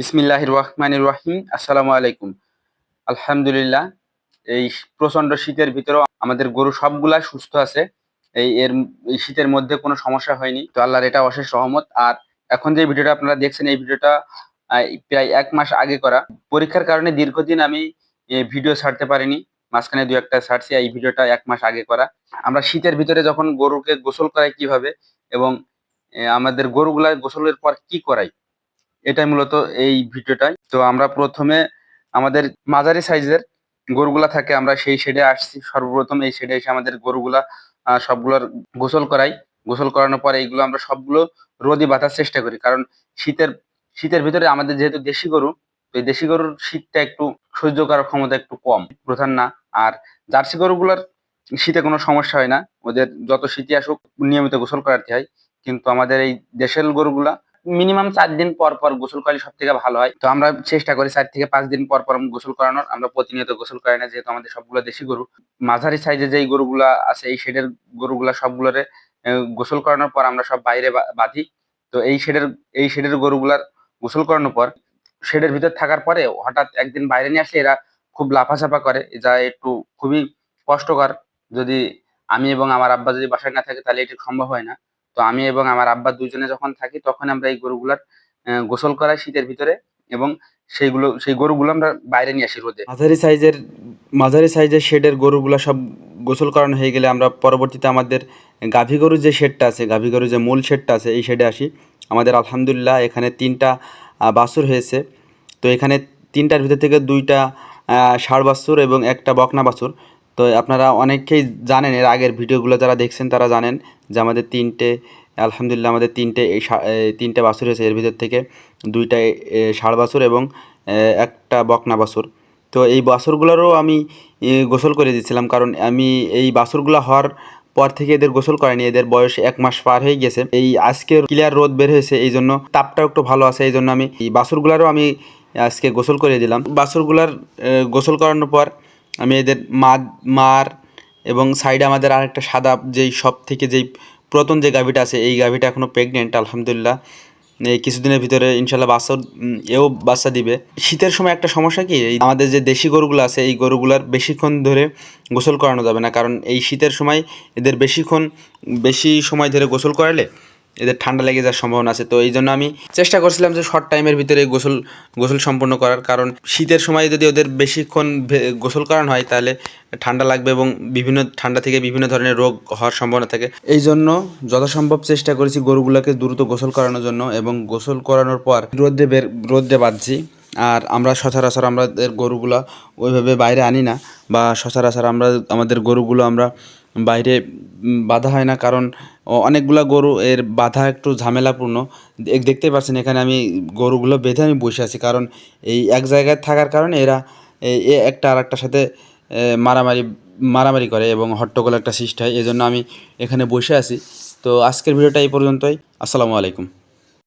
বিসমিল্লাহ রহমান রহিম আসসালামু আলাইকুম আলহামদুলিল্লাহ, এই প্রচণ্ড শীতের ভিতরেও আমাদের গরু সবগুলা সুস্থ আছে। এই এর শীতের মধ্যে কোনো সমস্যা হয়নি। তো আল্লাহর এটা অশেষ সহমত আর এখন যে ভিডিওটা আপনারা দেখছেন, এই ভিডিওটা প্রায় এক মাস আগে করা। পরীক্ষার কারণে দীর্ঘদিন আমি ভিডিও ছাড়তে পারিনি। মাঝখানে দু একটা ছাড়ছি, এই ভিডিওটা এক মাস আগে করা। আমরা শীতের ভিতরে যখন গরুকে গোসল করাই কীভাবে এবং আমাদের গরুগুলা গোসলের পর কি করাই? এটাই মূলত এই ভিডিওটাই। তো আমরা প্রথমে আমাদের মাঝারি সাইজের গরুগুলা থাকে, আমরা সেই শেডে আসছি। সর্বপ্রথম এই শেডে এসে আমাদের গরুগুলা সবগুলোর গোসল করাই। গোসল করানোর পরে এইগুলো আমরা সবগুলো রোদে বাঁধার চেষ্টা করি। কারণ শীতের শীতের ভিতরে আমাদের যেহেতু দেশি গরু, তো এই দেশি গরুর শীতটা একটু সহ্য করার ক্ষমতা একটু কম। প্রধান না। আর জার্সি গরুগুলোর শীতে কোনো সমস্যা হয় না। ওদের যত শীতই আসুক, নিয়মিত গোসল করাতে হয়। কিন্তু আমাদের এই দেশের গরুগুলা মিনিমাম চার দিন পর পর গোসল করলে সব থেকে ভালো হয়। তো আমরা চেষ্টা করি চার থেকে পাঁচ দিন পর পর গোসল করানোর। আমরা প্রতিনিয়ত গোসল করাই না, যেহেতু আমাদের সবগুলো দেশি গরু। মাঝারি সাইজে যেই গরুগুলা আছে, এই শেডের গরুগুলা সবগুলোরে গোসল করানোর পর আমরা সব বাইরে বাঁধি। তো এই শেডের এই শেডের গরুগুলার গোসল করানোর পর শেডের ভিতর থাকার পরে হঠাৎ একদিন বাইরে নিয়ে আসলে এরা খুব লাফাঝাফা করে, যা একটু খুবই কষ্টকর। যদি আমি এবং আমার আব্বা যদি বাসায় না থাকে, তাহলে এটি সম্ভব হয় না। তো আমি এবং আমার আব্বা দুজনে যখন থাকি, তখন আমরা এই গরুগুলার গোসল করাই শীতের ভিতরে এবং সেইগুলো, সেই গরুগুলো আমরা বাইরে নিয়ে আসি রোদে। মাঝারি সাইজের মাঝারি সাইজের শেডের গরুগুলো সব গোসল করানো হয়ে গেলে আমরা পরবর্তীতে আমাদের গাভী গরুর যে শেডটা আছে, গাভী গরুর যে মূল শেডটা আছে, এই শেডে আসি। আমাদের আলহামদুলিল্লাহ এখানে তিনটা বাছুর হয়েছে। তো এখানে তিনটার ভিতর থেকে দুইটা ষাঁড় বাছুর এবং একটা বকনা বাছুর। তো আপনারা অনেকেই জানেন, এর আগের ভিডিওগুলো যারা দেখছেন তারা জানেন যে আমাদের তিনটে, আলহামদুলিল্লাহ আমাদের তিনটে এই তিনটে বাছুর হয়েছে। এর ভিতর থেকে দুইটা ষাঁড় বাছুর এবং একটা বকনা বাছুর। তো এই বাছুরগুলোরও আমি গোসল করে দিয়েছিলাম কারণ আমি এই বাছুরগুলো হওয়ার পর থেকে এদের গোসল করেনি এদের বয়স এক মাস পার হয়ে গেছে। এই আজকে ক্লিয়ার রোদ বের হয়েছে, এই জন্য তাপটাও একটু ভালো আছে, এই জন্য আমি এই বাছুরগুলোরও আমি আজকে গোসল করে দিলাম। বাছুরগুলার গোসল করানোর পর আমি এদের মা মার এবং সাইডে আমাদের আরেকটা সাদা যেই সব থেকে যেই পুরাতন যে গাভিটা আছে, এই গাভিটা এখনও প্রেগনেন্ট আলহামদুলিল্লাহ। এই কিছুদিনের ভিতরে ইনশাল্লাহ বাচ্চা এও বাচ্চা দিবে। শীতের সময় একটা সমস্যা কি আমাদের যে দেশি গরুগুলো আছে, এই গরুগুলার বেশিক্ষণ ধরে গোসল করানো যাবে না। কারণ এই শীতের সময় এদের বেশিক্ষণ, বেশি সময় ধরে গোসল করালে এদের ঠান্ডা লেগে যাওয়ার সম্ভাবনা আছে। তো এই জন্য আমি চেষ্টা করছিলাম যে শর্ট টাইমের ভিতরে গোসল গোসল সম্পন্ন করার। কারণ শীতের সময় যদি ওদের বেশিক্ষণ গোসল করানো হয়, তাহলে ঠান্ডা লাগবে এবং বিভিন্ন, ঠান্ডা থেকে বিভিন্ন ধরনের রোগ হওয়ার সম্ভাবনা থাকে। এই জন্য যথাসম্ভব চেষ্টা করেছি গরুগুলোকে দ্রুত গোসল করানোর জন্য এবং গোসল করানোর পর রোদ্রে বের রোদ্রে বাঁধছি। আর আমরা সচরাচর আমাদের গরুগুলো ওইভাবে বাইরে আনি না বা সচরাচর আমরা, আমাদের গরুগুলো আমরা বাইরে বাধা হয় না, কারণ অনেকগুলা গরু এর বাধা একটু ঝামেলাপূর্ণ। দেখতে পাচ্ছেন, এখানে আমি গরুগুলো বেঁধে আমি বসে আছি, কারণ এই এক জায়গায় থাকার কারণে এরা এ একটা আর একটার সাথে মারামারি মারামারি করে এবং হট্টগোল একটা সৃষ্টি হয়, এজন্য আমি এখানে বসে আছি। তো আজকের ভিডিওটা এই পর্যন্তই, আসসালামু আলাইকুম।